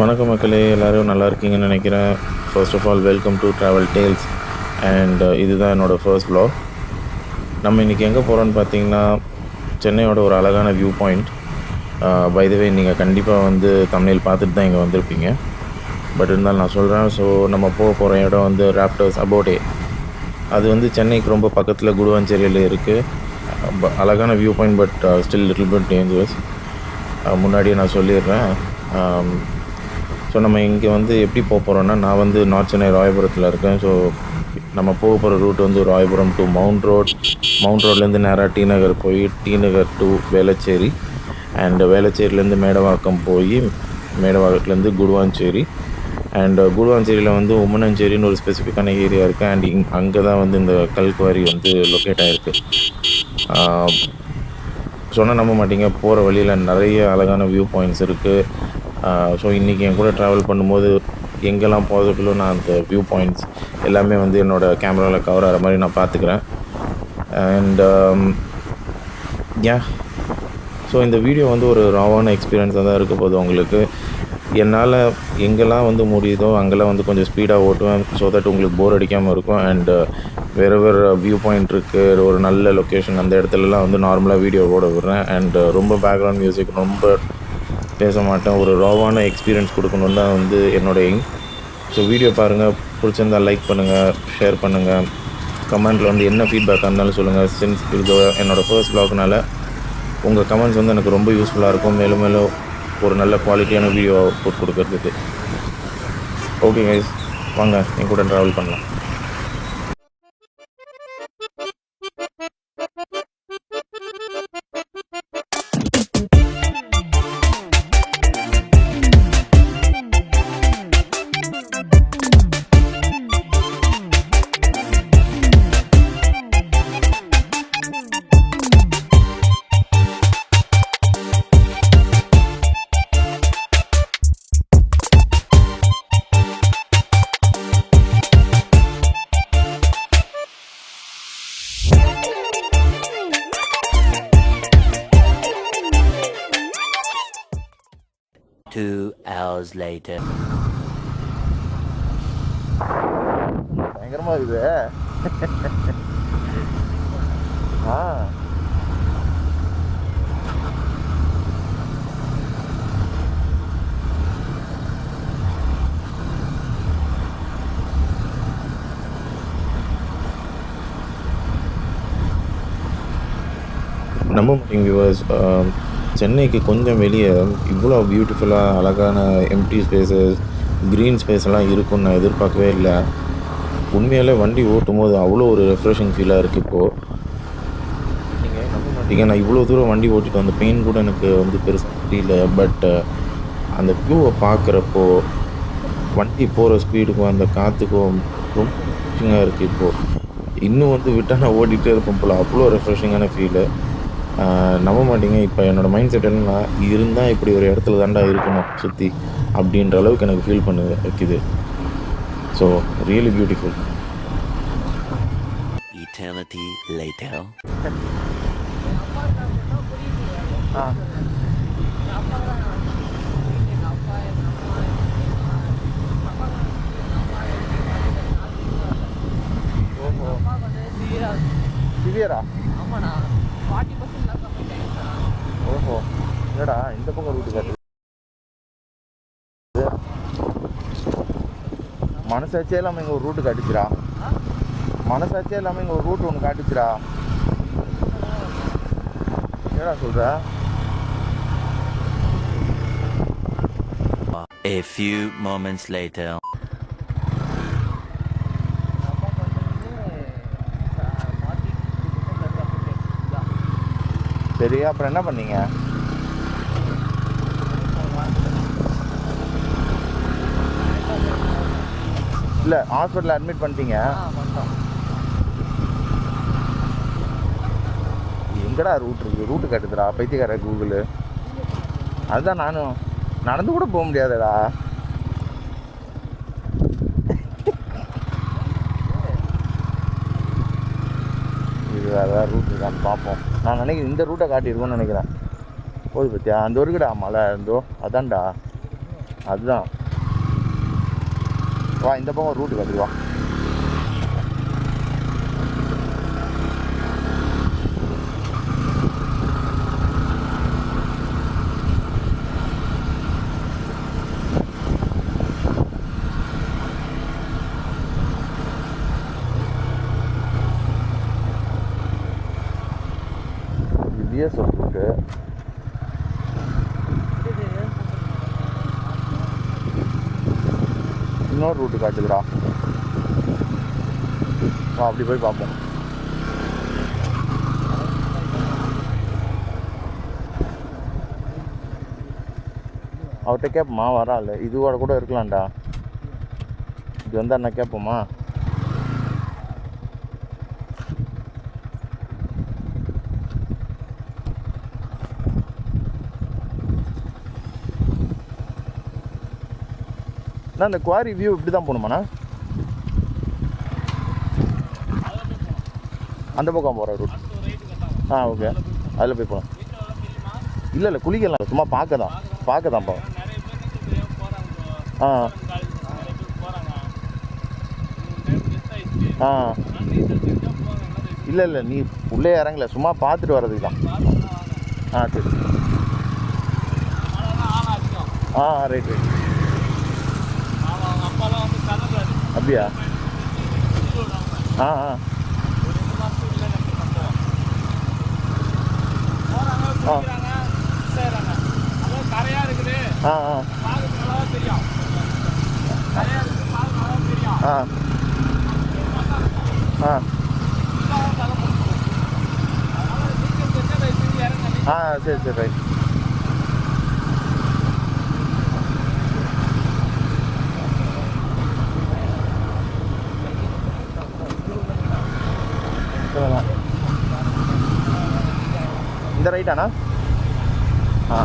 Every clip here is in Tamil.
வணக்கம் மக்களே எல்லோரும் நல்லா இருக்கீங்கன்னு நினைக்கிறேன். First of all welcome to travel tales and இதுதான் என்னோடய ஃபர்ஸ்ட் ப்ளாக் நம்ம இன்றைக்கி எங்கே போகிறோன்னு பார்த்தீங்கன்னா சென்னையோட ஒரு அழகான வியூ பாயிண்ட் பைதவே uh, நீங்கள் கண்டிப்பாக வந்து தமிழில் பார்த்துட்டு தான் இங்கே வந்திருப்பீங்க. பட் இருந்தாலும் நான் சொல்கிறேன் ஸோ நம்ம போக போகிற இடம் வந்து ராப்டர்ஸ் அபோட்டே அது வந்து சென்னைக்கு ரொம்ப பக்கத்தில் குடுவாஞ்சேரியில் இருக்குது அழகான view point but still little bit dangerous முன்னாடியே நான் சொல்லிடுறேன். Um, ஸோ நம்ம இங்கே வந்து எப்படி போக போகிறோன்னா நான் வந்து நார்த் சென்னை ராயபுரத்தில் இருக்கேன். ஸோ நம்ம போக போகிற ரூட் வந்து Royapuram to mount road mount ரோட்லேருந்து நேராக டி நகர் போய் T Nagar to Velachery. And வேளச்சேரியிலேருந்து Medavakkam போய் மேடவாக்கத்துலேருந்து குடுவாஞ்சேரி. அண்ட் குடுவாஞ்சேரியில் வந்து உம்மனஞ்சேரின்னு ஒரு ஸ்பெசிஃபிக்கான ஏரியா இருக்குது அண்ட் இங் அங்கே தான் வந்து இந்த கல்குவாரி வந்து லொக்கேட் ஆகிருக்கு சொன்னால் நம்ப மாட்டீங்க. போகிற வழியில் நிறைய அழகான வியூ பாயிண்ட்ஸ் இருக்குது ஸோ இன்றைக்கி என் கூட ட்ராவல் பண்ணும்போது எங்கெல்லாம் பாசிபிளோ நான் அந்த வியூ பாயிண்ட்ஸ் எல்லாமே வந்து என்னோடய கேமராவில் கவர் ஆகிற மாதிரி நான் பார்த்துக்கிறேன். அண்ட் யா ஸோ இந்த வீடியோ வந்து ஒரு ராவான எக்ஸ்பீரியன்ஸாக தான் இருக்க போகுது உங்களுக்கு. என்னால் எங்கெல்லாம் வந்து முடியுதோ அங்கெல்லாம் வந்து கொஞ்சம் ஸ்பீடாக ஓட்டுவேன் ஸோ தட் உங்களுக்கு போர் அடிக்காமல் இருக்கும். அண்ட் uh, வேறு வேறு வியூ பாயிண்ட் இருக்குது ஒரு நல்ல லொக்கேஷன் அந்த இடத்துலலாம் வந்து நார்மலாக வீடியோ ஓட விடுறேன். அண்ட் uh, ரொம்ப பேக்ரவுண்ட் மியூசிக் ரொம்ப பேச மாட்டேன் ஒரு ராவான எக்ஸ்பீரியன்ஸ் கொடுக்கணுன்னு தான் வந்து என்னோட எய்ம் ஸோ வீடியோ பாருங்கள் பிடிச்சிருந்தா லைக் பண்ணுங்கள் ஷேர் பண்ணுங்கள் கமெண்ட்டில் வந்து என்ன ஃபீட்பேக்காக இருந்தாலும் சொல்லுங்கள் சின்ஸ் இது என்னோடய ஃபர்ஸ்ட் ப்ளாக்னால் உங்கள் கமெண்ட்ஸ் வந்து எனக்கு ரொம்ப யூஸ்ஃபுல்லாக இருக்கும். மேலும் மேலும் ஒரு நல்ல குவாலிட்டியான வீடியோ போட்டு கொடுக்கறதுக்கு. ஓகே கைஸ் வாங்க. என் கூட ட்ராவல் பண்ணலாம். Later. பயங்கரமா இருக்குது ஆ நம்ப மாட்டீங்க வியூவர்ஸ் சென்னைக்கு கொஞ்சம் வெளியே இவ்வளோ பியூட்டிஃபுல்லாக அழகான எம்டி ஸ்பேஸஸ் க்ரீன் ஸ்பேஸ்லாம் இருக்கும்னு நான் எதிர்பார்க்கவே இல்லை. உண்மையாலே வண்டி ஓட்டும் போது அவ்வளோ ஒரு ரெஃப்ரெஷிங் ஃபீலாக இருக்குது இப்போது நீங்கள் நம்ப மாட்டீங்க நான் இவ்வளோ தூரம் வண்டி ஓட்டிட்டு அந்த பெயின் கூட எனக்கு வந்து பெருசாக தெரியல பட் அந்த வியூவை பார்க்குறப்போ வண்டி போகிற ஸ்பீடுக்கும் அந்த காற்றுக்கும் ரொம்ப இருக்குது இப்போது இன்னும் வந்து விட்டால் நான் ஓடிட்டே இருப்பேன் போல். அவ்வளோ ரெஃப்ரெஷிங்கான ஃபீலு நம்ப மாட்டீங்க. இப்போ என்னோடய மைண்ட் செட் என்னன்னா இருந்தால் இப்படி ஒரு இடத்துல தாண்டா இருக்கணும் சுற்றி அப்படின்ற அளவுக்கு எனக்கு ஃபீல் பண்ணு வைக்குது so really beautiful Eternity later. ஆ. ஓஹோ. சிவியரா? ஓஹோ என்னடா இந்த பக்கம் ரூட்டு காட்டு மனசாட்சியே இல்லாமல் இங்கே ஒரு ரூட்டு காட்டுச்சுடா. மனசாட்சியே இல்லாமல் இங்கே ஒரு ரூட் ஒன்று காட்டுச்சுடா. என்னடா சொல்கிற A few moments later. சரி அப்புறம் என்ன பண்ணீங்க? இல்லை ஹாஸ்பிட்டலில் அட்மிட் பண்ணிட்டீங்க. எங்கடா ரூட் இருக்கு? ரூட்டு காட்டுதுடா பைத்தியக்கார கூகுள் அதுதான் நானும். நடந்து கூட போக முடியாதுடா. இது வேறு ரூட் இருக்கான்னு பார்ப்போம். நான் நினைக்கிறேன் இந்த ரூட்டை காட்டியிருக்கோன்னு நினைக்கிறேன். போகுது பத்தியா? அந்த இருக்குடா மலை இருந்தோ அதான்டா. அதுதான். வா இந்த பக்கம் ஒரு ரூட்டு காட்டுது வா Yes, sir. இன்னொரு ரூட்டு காட்டுதுடா. வா அப்படி போய் பார்ப்போம். அவர்கிட்ட கேட்போமா வரா இல்லை இதுவோட கூட இருக்கலாம்டா. இது வந்தால் என்ன கேட்போமா? நான் இந்த குவாரி வியூ இப்படி தான் போகணுமாண்ணா? அந்த பக்கம் போகிற ரூட் ஆ ஓகே அதில் போய் போகலாம் இல்லை இல்லை குளிக்கலாம். சும்மா பார்க்க தான் பார்க்க தான் போகிறோம் ஆ. ஆ. இல்லை இல்லை நீ உள்ளே இறங்கல. சும்மா பார்த்துட்டு வர்றதுக்கு தான். ஆ சரி. ஆ ரைட் ரைட் அப்படியா ஆ ஆ ஆ ஆ ஆ ஆ சரி சரி ரைட் ரைட்டாண்ணா ஆ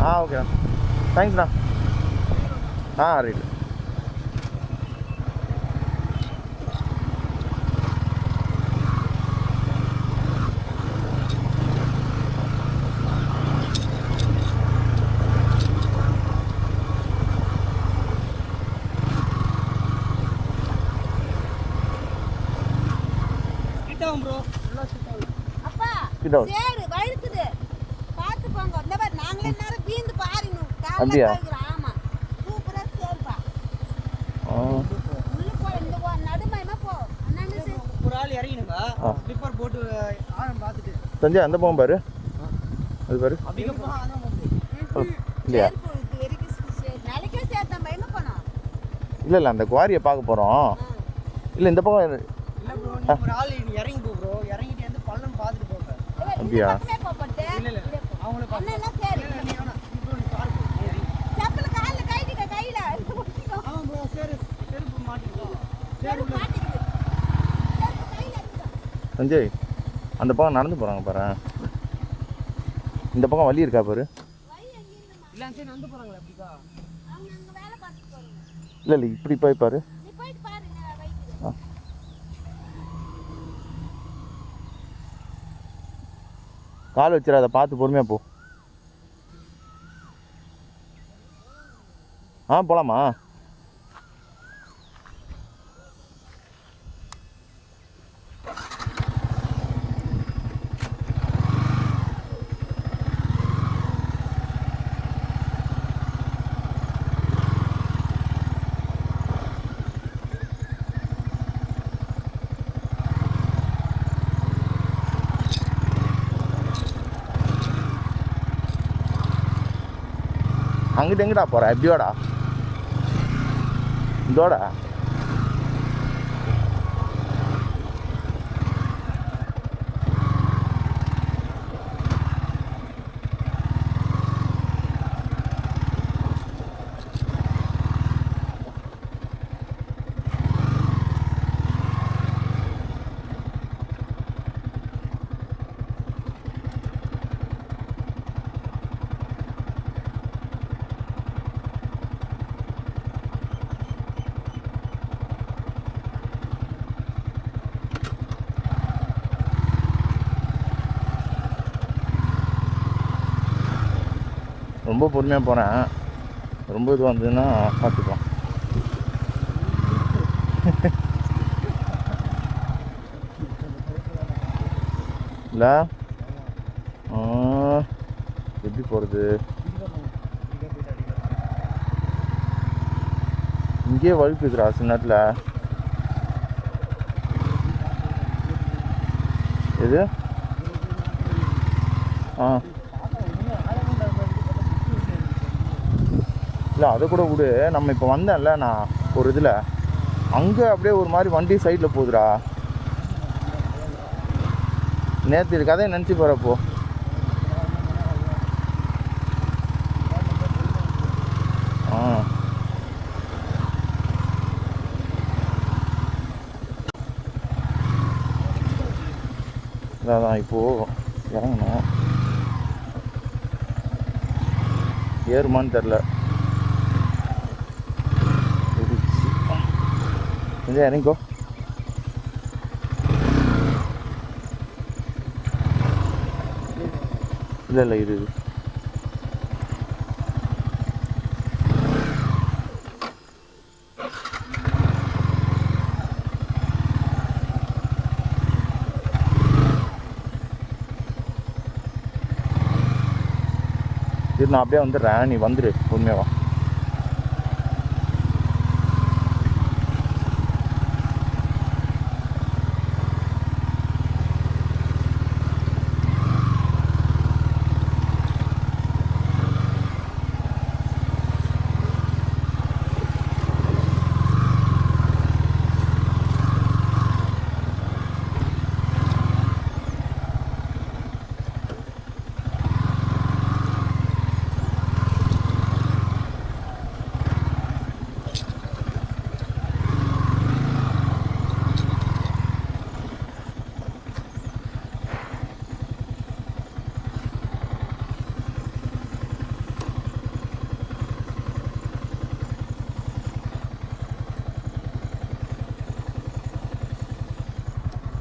ஆ ஓகேண்ணா தேங்க்ஸ்ண்ணா ஆ ரைட் டவுன் சரி வழுக்குது பார்த்து இந்த மாதிரி நாங்களே நேரம் வீந்து பாருங்க அப்படியா? சூப்பரா சேர்ப்பா. உள்ள போ இந்த ஒரு ஆள் இறங்கிடுங்க ஸ்லிப்பர் போட்டு பார்த்துட்டு. தஞ்சை அந்த போகும் பாரு. அது பாரு. இல்லையா? இல்ல இல்ல அந்த குவாரியை பார்க்க போறோம். இல்ல இந்த பக்கம் இறங்கி போ ப்ரோ இறங்கி அப்படியா? சஞ்சய் அந்த பக்கம் நடந்து போகிறாங்க பாரு. இந்த பக்கம் வழி இருக்கா பாரு? இல்லை இல்லை இப்படி போய் பாரு. கால் வச்சிடாத பார்த்து பொறுமையாக போ. ஆ போகலாமா அங்கிட்டு எங்கடா போகிற எப்படியோடா? இதோடா ரொம்ப பொறுமையாக போகிறேன் ரொம்ப இது வந்ததுன்னா பார்த்துக்கலாம் இல்லை? எப்படி போகிறது இங்கேயே வழுக்குதுடா சில நேரத்தில். எது? ஆ. இல்லை அதை கூட விடு. நம்ம இப்போ வந்தேன்ல நான் ஒரு இதில். அங்கே அப்படியே ஒரு மாதிரி வண்டி சைடில் போகுதுடா. நேற்று கதையை நினச்சி போகிறப்போ ஆ. அதான் இப்போது இறங்கணும் ஏறுமான்னு தெரில. கொஞ்சம் இறங்கிக்கோ இல்லை இல்லை இரு. இரு. நான் அப்படியே வந்துடுறேன். நீ வந்துடு உண்மையாவா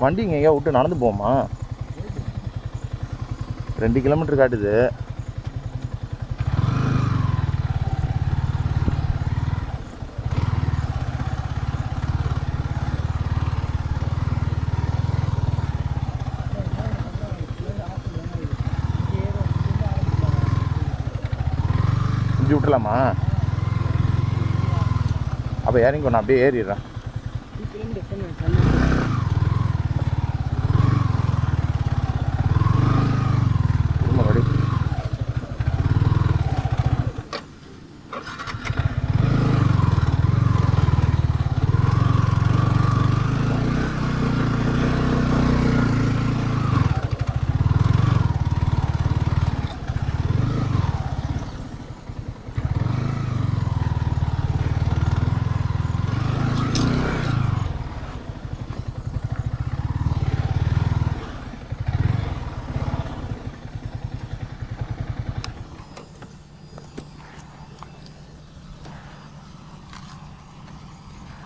வண்டி இங்கே எங்கேயா விட்டு நடந்து போமா ரெண்டு கிலோமீட்டர் காட்டுது. இஞ்சி விட்டுலாமா அப்போ இறங்கி நான் அப்படியே ஏறிடுறேன் திரும்ப மறுபடி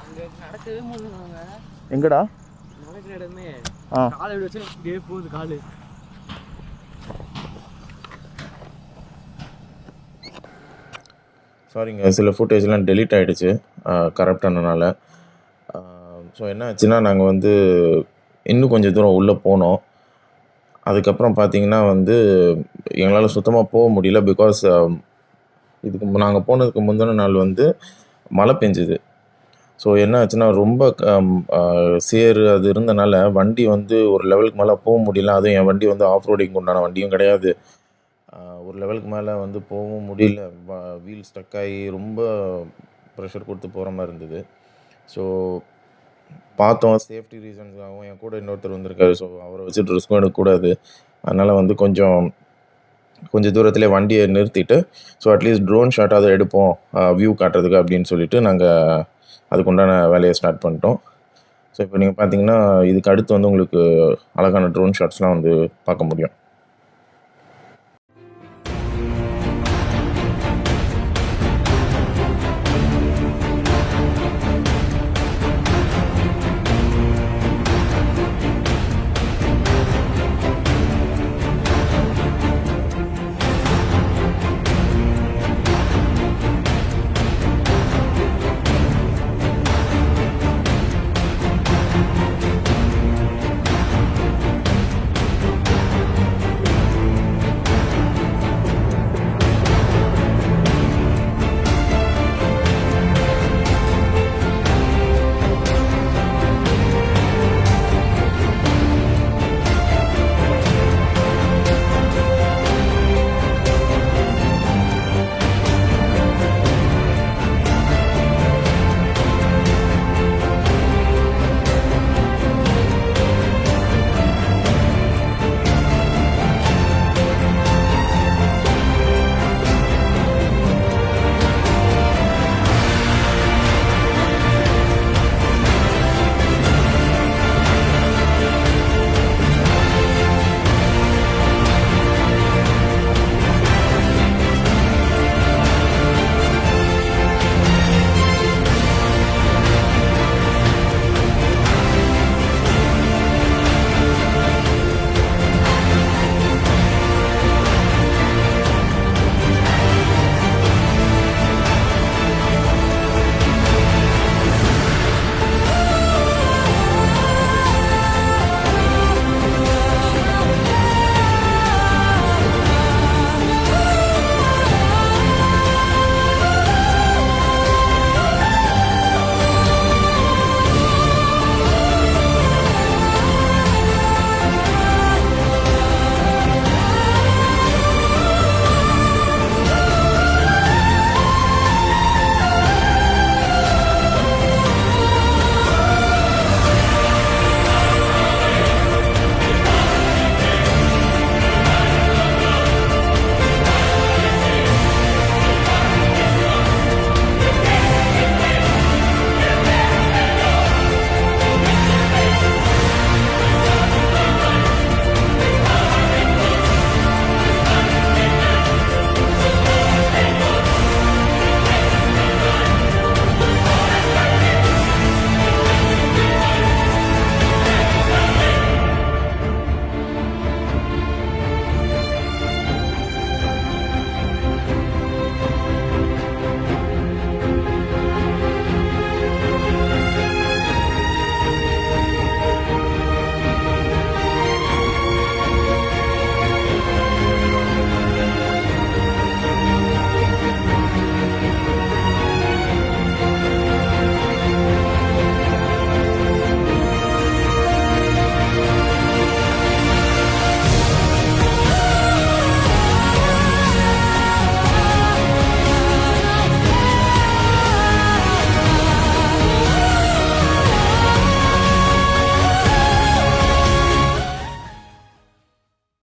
அங்க நடக்கவே முடியல எங்கடா நடக்கிற இடமே ஆ காலை இப்படி வச்சு இப்படியே போகுது காலு சாரிங்க சில ஃபுட்டேஜ்லாம் டெலீட் ஆகிடுச்சு கரெக்ட் ஆனனால. ஸோ என்ன ஆச்சுன்னா நாங்கள் வந்து இன்னும் கொஞ்சம் தூரம் உள்ளே போனோம். அதுக்கப்புறம் பார்த்தீங்கன்னா வந்து எங்களால் சுத்தமாக போக முடியல பிகாஸ் இதுக்கு நாங்கள் போனதுக்கு முந்தின நாள் வந்து மழை பெஞ்சுது. ஸோ என்ன ஆச்சுன்னா ரொம்ப கம், சேறு அது இருந்தனால வண்டி வந்து ஒரு லெவலுக்கு மேலே போக முடியல. அதுவும் என் வண்டி வந்து ஆஃப் ரோடிங் உண்டான வண்டியும் கிடையாது. ஒரு லெவலுக்கு மேலே வந்து போகவும் முடியல. வீல் ஸ்டக் ஆகி ரொம்ப ப்ரெஷர் கொடுத்து போகிற மாதிரி இருந்தது. ஸோ பார்த்தோம். சேஃப்டி ரீசன்ஸ்க்காகவும் என் கூட இன்னொருத்தர் வந்திருக்காரு. ஸோ அவரை வச்சுட்டு ரிஸ்க்கும் எடுக்கக்கூடாது அதனால் வந்து கொஞ்சம் கொஞ்சம் தூரத்திலே வண்டியை நிறுத்திட்டு ஸோ அட்லீஸ்ட் ட்ரோன் ஷாட்டாவது எடுப்போம். வியூ காட்டுறதுக்கு அப்படின்னு சொல்லிட்டு நாங்கள் அதுக்குண்டான வேலையை ஸ்டார்ட் பண்ணிட்டோம். ஸோ இப்போ நீங்கள் பார்த்தீங்கன்னா இதுக்கு அடுத்து வந்து உங்களுக்கு அழகான ட்ரோன் ஷாட்ஸ்லாம் வந்து பார்க்க முடியும்.